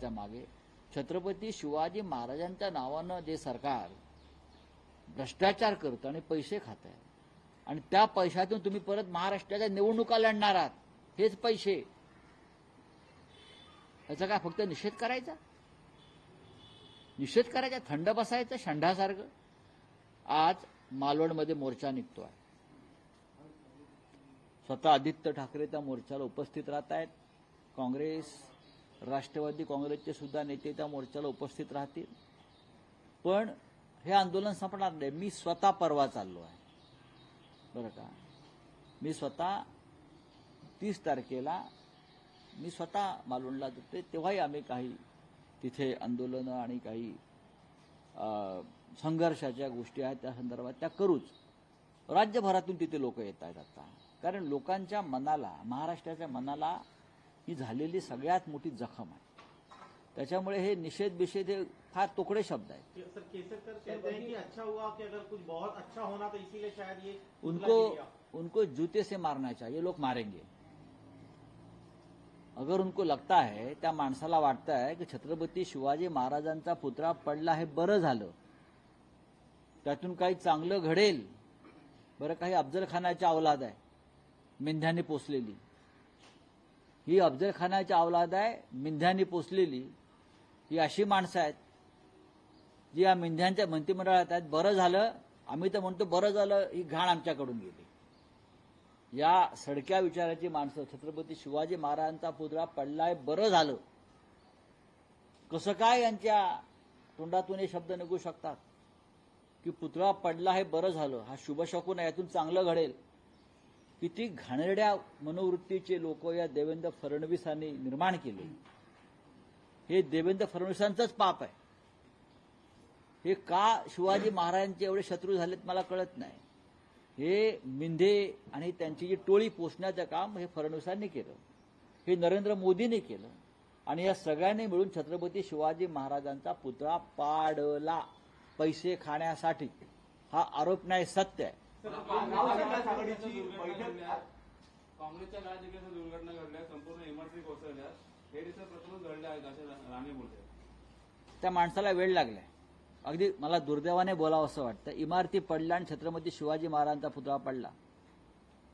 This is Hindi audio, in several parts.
मागे. छत्रपती शिवाजी महाराजांच्या नावानं जे सरकार भ्रष्टाचार करतं आणि पैसे खात आहे आणि त्या पैशातून तुम्ही परत महाराष्ट्राच्या निवडणुका लढणार आहात हेच पैसे. याचा काय फक्त निषेध करायचा? निषेध करायचा थंड बसायचं शंढासारखं आज मालवणमध्ये मोर्चा निघतोय. स्वतः आदित्य ठाकरे त्या मोर्चाला उपस्थित राहत आहेत काँग्रेस राष्ट्रवादी काँग्रेसचे सुद्धा नेते त्या मोर्चाला उपस्थित राहतील. पण हे आंदोलन संपणार नाही. मी स्वतः परवा चाललो आहे. बरं का? मी स्वतः तीस तारखेला मी स्वतः मालवणला जाते तेव्हाही आम्ही काही तिथे आंदोलनं आणि काही संघर्षाच्या गोष्टी आहेत त्या संदर्भात. त्या करूच. राज्यभरातून तिथे लोक येत आहेत आता. कारण लोकांच्या मनाला महाराष्ट्राच्या मनाला ही झालेली सगळ्यात मोठी जखम आहे. त्याच्यामुळे हे निषेध बिषेध हे फार तोकडे शब्द आहेत. कि- सर केसरकर कहते कि अच्छा हुआ कि अगर कुछ बहुत अच्छा होना तो इसीलिए शायद ये उनको। उनको जूते से मारना चाहिए लोग मारेंगे। अगर उनको लगता है त्या माणसाला वाटतं आहे की छत्रपती शिवाजी महाराजांचा पुतळा पडला हे बरं झालं. त्यातून काही चांगलं घडेल. बरं काही अफजल खानाच्या अवलाद आहे. मेंढ्याने पोचलेली ही अफजल खानाची अवलाद आहे मेंढ्याने पोचलेली ही अशी माणसं आहेत जी या मिंध्यांच्या मंत्रिमंडळात आहेत. बरं झालं आम्ही तर म्हणतो बरं झालं ही घाण आमच्याकडून गेली. या सडक्या विचाराची माणसं छत्रपती शिवाजी महाराजांचा पुतळा पडलाय बरं झालं. कसं काय यांच्या तोंडातून हे शब्द निघू शकतात? की पुतळा पडला हे बरं झालं हा शुभशकून आहे यातून चांगलं घडेल. किती घाणेरड्या मनोवृत्तीचे लोक या देवेंद्र फडणवीसांनी निर्माण केले. हे देवेंद्र फडणवीसांचंच पाप आहे. हे का शिवाजी महाराजांचे एवढे शत्रू झालेत मला कळत नाही. हे मिंधे आणि त्यांची जी टोळी पोचण्याचं काम हे फडणवीसांनी केलं. हे नरेंद्र मोदींनी केलं. आणि या सगळ्यांनी मिळून छत्रपती शिवाजी महाराजांचा पुतळा पाडला. पैसे खाण्यासाठी. हा आरोप नाही सत्य आहे. काँग्रेसच्या काळात जे काही दुर्घटना घडल्या संपूर्ण इमर्जन्सी कोसळल्या. हे दिवस प्रथमच घडल्या आहेत असे राणे बोलते त्या माणसाला वेळ लागलाय. अगदी मला दुर्दैवाने बोलावं असं वाटतं. इमारती पडल्या आणि छत्रपती शिवाजी महाराजांचा पुतळा पडला.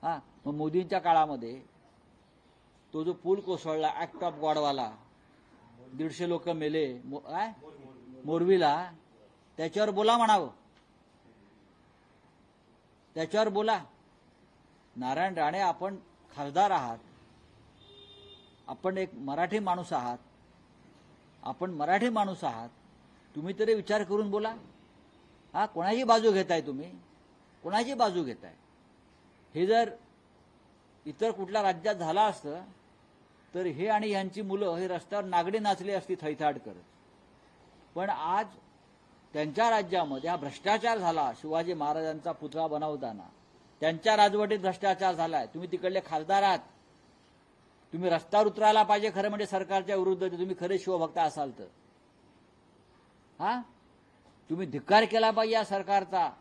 हा मग मोदींच्या काळामध्ये तो जो पूल कोसळला ऍक्ट ऑफ गॉडवाला दीडशे लोक मेले काय? मोरवीला त्याच्यावर बोला म्हणावं. त्याच्यावर बोला. नारायण राणे आपण खासदार आहात. आपण एक मराठी माणूस आहात. आपण मराठी माणूस आहात. तुम्ही तरी विचार करून बोला. हा कोणाची बाजू घेताय तुम्ही? कोणाची बाजू घेताय? हे जर इतर कुठल्या राज्यात झालं असतं तर हे आणि यांची मुलं हे रस्त्यावर नागडी नाचली असती थैथाट करत. पण आज त्यांच्या राज्यामध्ये हा भ्रष्टाचार झाला. शिवाजी महाराजांचा पुतळा बनवताना. त्यांच्या राजवटीत भ्रष्टाचार झालाय. तुम्ही तिकडले खासदार आहात. तुम्ही रस्त्यावर उतरायला पाहिजे खरं म्हणजे सरकारच्या विरुद्ध. तुम्ही खरे शिवभक्त असाल तर. हा? तुम्ही धिक्कार केला पाहिजे या सरकारचा.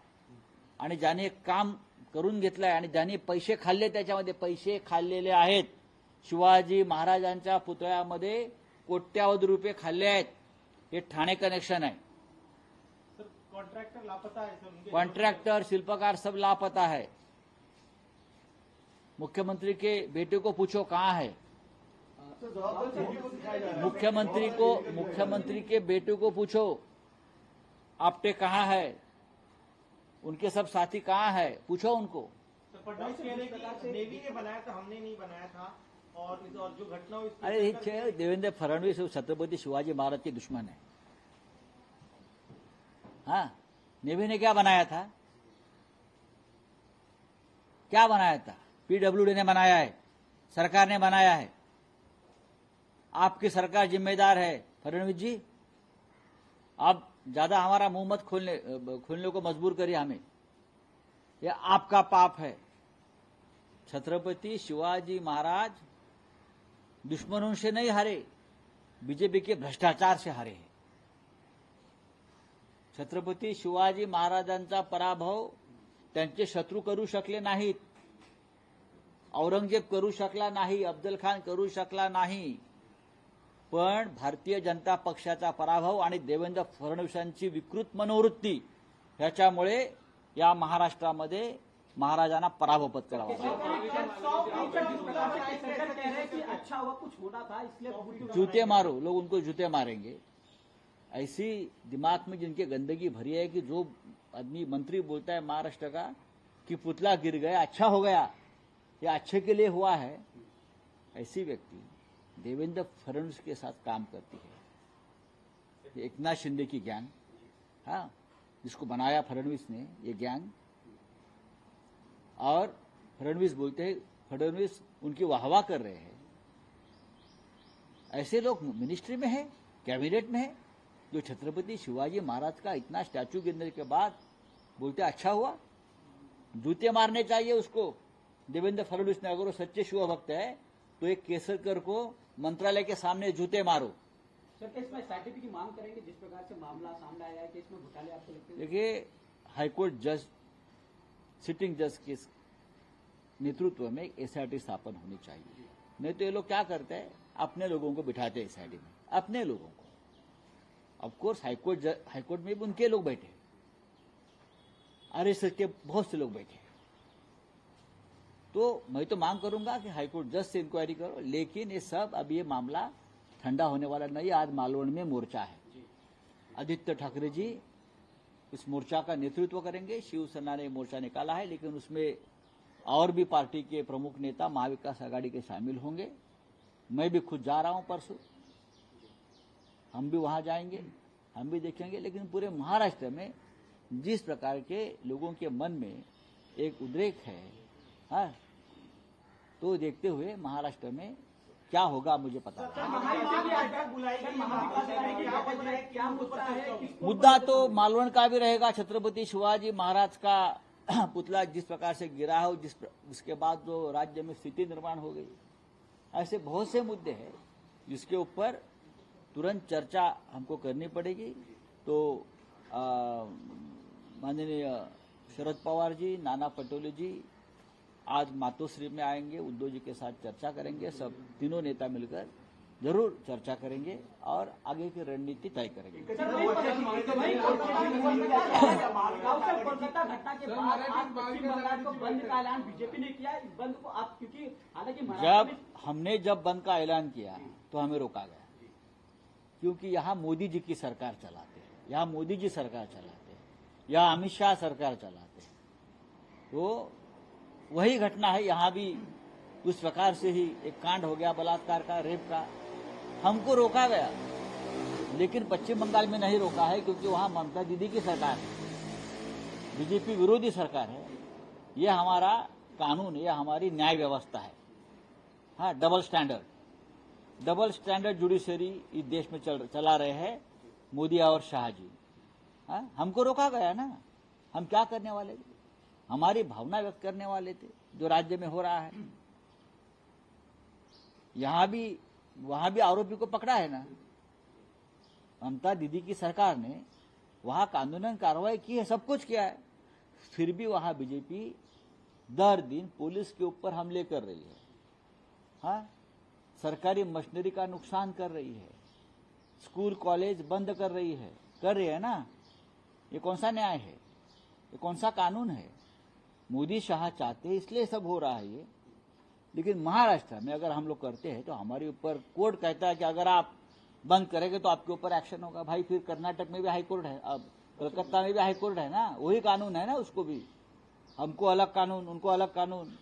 आणि ज्याने काम करून घेतलंय आणि ज्याने पैसे खाल्ले त्याच्यामध्ये पैसे खाल्लेले आहेत. शिवाजी महाराजांच्या पुतळ्यामध्ये कोट्यावधी रुपये खाल्ले आहेत. हे ठाणे कनेक्शन आहे. कॉन्ट्रैक्टर लापता है सर कॉन्ट्रैक्टर शिल्पकार सब लापता है। मुख्यमंत्री के बेटे को पूछो कहाँ है? मुख्यमंत्री को मुख्यमंत्री के बेटे को पूछो आपटे कहाँ है? उनके सब साथी कहाँ है? पूछो उनको। कि नेवी ने बनाया था हमने नहीं बनाया था। और और जो घटना अरे देवेंद्र फडणवीस छत्रपति शिवाजी महाराज के दुश्मन है। हाँ नेवी ने क्या बनाया था? क्या बनाया था? पीडब्ल्यूडी ने बनाया है, सरकार ने बनाया है। आपकी सरकार जिम्मेदार है, फडणवीस जी। आप ज़्यादा हमारा मुँह मत खोलने खोलने को मजबूर करिए हमें। यह आपका पाप है। छत्रपति शिवाजी महाराज दुश्मनों से नहीं हारे, बीजेपी के भ्रष्टाचार से हारे हैं। छत्रपती शिवाजी महाराजांचा पराभव त्यांचे शत्रू करू शकले नाहीत. औरंगजेब करू शकला नाही अफजल खान करू शकला नाही. पण भारतीय जनता पक्षाचा पराभव आणि देवेंद्र फडणवीसांची विकृत मनोवृत्ती ह्याच्यामुळे या महाराष्ट्रामध्ये महाराजांना पराभव पत्करावा जूते मारो लोग उनको जूते मारेंगे. ऐसी दिमाग में जिनके गंदगी भरी है कि जो आदमी मंत्री बोलता है महाराष्ट्र का कि पुतला गिर गया अच्छा हो गया, ये अच्छे के लिए हुआ है, ऐसी व्यक्ति देवेंद्र फडणवीस के साथ काम करती है। ये एकनाथ शिंदे की गैंग हाँ जिसको बनाया फडणवीस ने, ये गैंग। और फडणवीस बोलते हैं, फडणवीस उनकी वाहवाह कर रहे हैं। ऐसे लोग मिनिस्ट्री में है, कैबिनेट में है जो छत्रपति शिवाजी महाराज का इतना स्टैचू गिरने के बाद बोलते अच्छा हुआ। जूते मारने चाहिए उसको। देवेंद्र फडणवीस ने अगर वो सच्चे शिव भक्त है तो एक केसरकर को मंत्रालय के सामने जूते मारो। सर इसमें की मांग करेंगे? जिस प्रकार से मामला सामने आया है कि इसमें घोटाले आपको लगते देखिए हाईकोर्ट जज सिटिंग जज के नेतृत्व में एक एसआईटी स्थापन होनी चाहिए। नहीं तो ये लोग क्या करते हैं? अपने लोगों को बिठाते हैं एसआईटी में। अपने लोगों को। ऑफ़ कोर्स हाईकोर्ट हाईकोर्ट में भी उनके लोग बैठे आरएसएस के बहुत से लोग बैठे तो मैं तो मांग करूँगा कि हाईकोर्ट जज से इंक्वायरी करो लेकिन ये सब अब ये मामला ठंडा होने वाला नहीं आज मालवण में मोर्चा है। आदित्य ठाकरे जी इस मोर्चा का नेतृत्व करेंगे शिवसेना ने मोर्चा निकाला है लेकिन उसमें और भी पार्टी के प्रमुख नेता महाविकास आघाड़ी के शामिल होंगे। मैं भी खुद जा रहा हूँ परसों। हम भी वहाँ जाएँगे हम भी देखेंगे लेकिन पूरे महाराष्ट्र में जिस प्रकार के लोगों के मन में एक उद्रेक है हाँ, तो देखते हुए महाराष्ट्र में क्या होगा मुझे पता। मुद्दा तो मालवण का भी रहेगा छत्रपति शिवाजी महाराज का पुतला जिस प्रकार से गिरा हो जिस जिसके बाद जो राज्य में स्थिति निर्माण हो गई ऐसे बहुत से मुद्दे हैं जिसके ऊपर तुरंत चर्चा हमको करनी पड़ेगी। तो माननीय शरद पवार जी नाना पटोले जी आज मातोश्री में आएँगे उद्धव जी के साथ चर्चा करेंगे सब तीनों नेता मिलकर ज़रूर चर्चा करेंगे और आगे की रणनीति तय करेंगे। जब हमने जब बंद का ऐलान किया तो हमें रोका गया। क्योंकि यहाँ मोदी जी की सरकार चलाते हैं, यहाँ मोदी जी सरकार चलाते हैं, यहाँ अमित शाह सरकार चलाते हैं। तो वही घटना है, यहाँ भी उस प्रकार से ही एक कांड हो गया, बलात्कार का, रेप का। हमको रोका गया, लेकिन पश्चिम बंगाल में नहीं रोका है, क्योंकि वहाँ ममता दीदी की सरकार है, बीजेपी विरोधी सरकार है। ये हमारा कानून है ये हमारी न्याय व्यवस्था है। हाँ double standard double standard judiciary इस देश में चल, चला रहे हैं मोदी और शाह जी। हाँ हमको रोका गया ना। हम क्या करने वाले थे? हमारी भावना व्यक्त करने वाले थे जो राज्य में हो रहा है। यहाँ भी वहाँ भी आरोपी को पकड़ा है ना। ममता दीदी की सरकार ने वहाँ कानूनन कार्रवाई की है सब कुछ किया है। फिर भी वहाँ बीजेपी दर दिन पुलिस के ऊपर हमले कर रही है। हाँ सरकारी मशीनरी का नुकसान कर रही है। स्कूल, कॉलेज बंद कर रही है। कर रही है ना? ये कौन सा न्याय है? ये कौन सा कानून है? मोदी शाह चाहते हैं, इसलिए सब हो रहा है ये। लेकिन महाराष्ट्र में अगर हम लोग करते हैं तो हमारे ऊपर कोर्ट कहता है कि अगर आप बंद करेंगे तो आपके ऊपर एक्शन होगा। भाई, फिर कर्नाटक में भी हाईकोर्ट है। अब कलकत्ता में भी हाईकोर्ट है ना? वही कानून है ना उसको भी। हमको अलग कानून, उनको अलग कानून।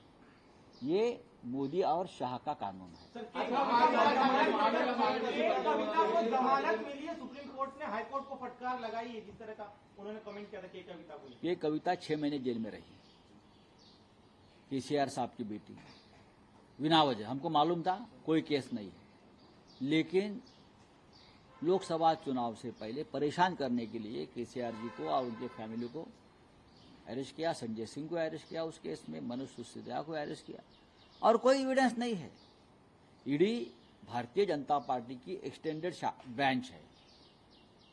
ये मोदी और शाह का कानून है। कविता को जमानत मिली सुप्रीम कोर्ट ने हाई कोर्ट को फटकार लगाई जिस तरह का उन्होंने कमेंट किया था कि कविता ये कविता छह महीने जेल में रही। केसीआर साहब की बेटी। बिना वजह हमको मालूम था कोई केस नहीं है। लेकिन लोकसभा चुनाव से पहले परेशान करने के लिए केसीआर जी को और उनके फैमिली को अरेस्ट किया संजय सिंह को अरेस्ट किया उस केस में मनोज सिसोदिया को अरेस्ट किया। और कोई एविडेंस नहीं है। ईडी भारतीय जनता पार्टी की एक्सटेंडेड ब्रांच है।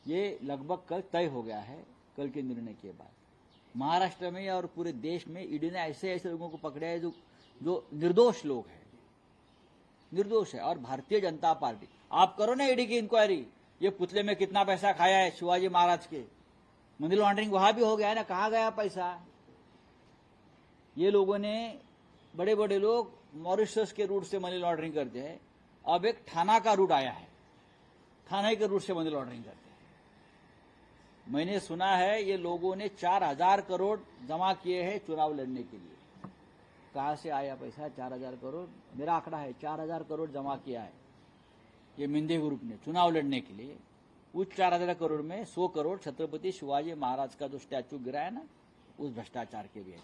ये लगभग कल तय हो गया है, कल के निर्णय के बाद। महाराष्ट्र में और पूरे देश में ईडी ने ऐसे ऐसे लोगों को पकड़े हैं जो जो निर्दोष लोग हैं। निर्दोष है। और भारतीय जनता पार्टी, आप करो ना ईडी की इंक्वायरी ये पुतले में कितना पैसा खाया है शिवाजी महाराज के? मनी लॉन्ड्रिंग वहाँ भी हो गया है ना, कहा गया पैसा? ये लोगों ने बड़े बड़े लोग मॉरिशस के रूट से मनी लॉन्ड्रिंग करते हैं। अब एक थाना का रूट आया है। थाने के रूट से मनी लॉन्ड्रिंग करते हैं। मैंने सुना है, ये लोगों ने चार हज़ार करोड़ जमा किए हैं चुनाव लड़ने के लिए। कहा से आया पैसा? चार हज़ार करोड़। मेरा आंकड़ा है, चार हज़ार करोड़ जमा किया है। ये मिंदे ग्रुप ने चुनाव लड़ने के लिए। उस चार हज़ार करोड़ में सौ करोड़ छत्रपति शिवाजी महाराज का जो स्टैचू गिरा है ना, उस भ्रष्टाचार के लिए।